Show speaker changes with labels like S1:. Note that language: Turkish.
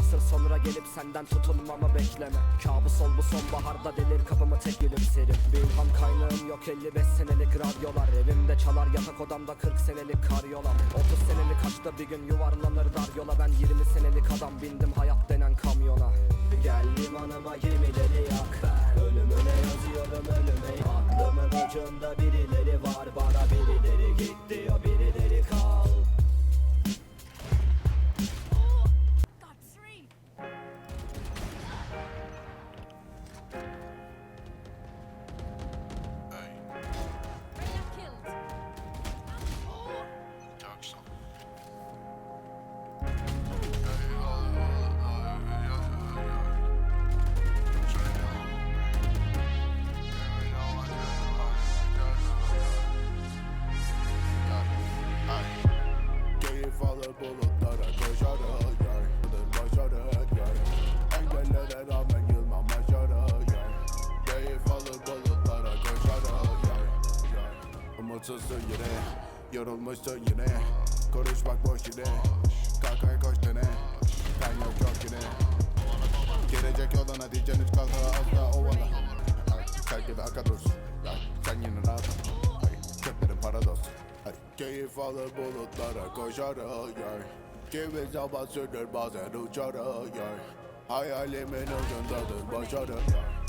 S1: asır sonra gelip senden tutulmamı bekleme. Kabus ol bu sonbaharda delir kapımı tek gülümserim Bir ilham kaynağım yok 55 senelik radyolar. Evimde çalar yatak odamda 40 senelik karyola 30 senelik açta bir gün yuvarlanır dar yola. Ben 20 senelik adam bindim hayat denen kamyona. Gel limanıma gemileri yak ben Ölümüne yazıyorum ölüme. Aklımın ucunda birileri
S2: yar Umutsuzsun yine Yorulmuşsun yine Konuşmak boş yine. Kalkaya koş dene. Sen yok yok yine. Gelecek yoluna diyeceksin üç kalka asla ovala Ay, Sen gibi aka dursun Ay, Sen yine rahat ol. Ay, Çöplerin paradoks Ay, Keyif alır bulutlara koşarım yar Kimi zaman sürür bazen uçarım yar Hayalimin ucundadır başarı yar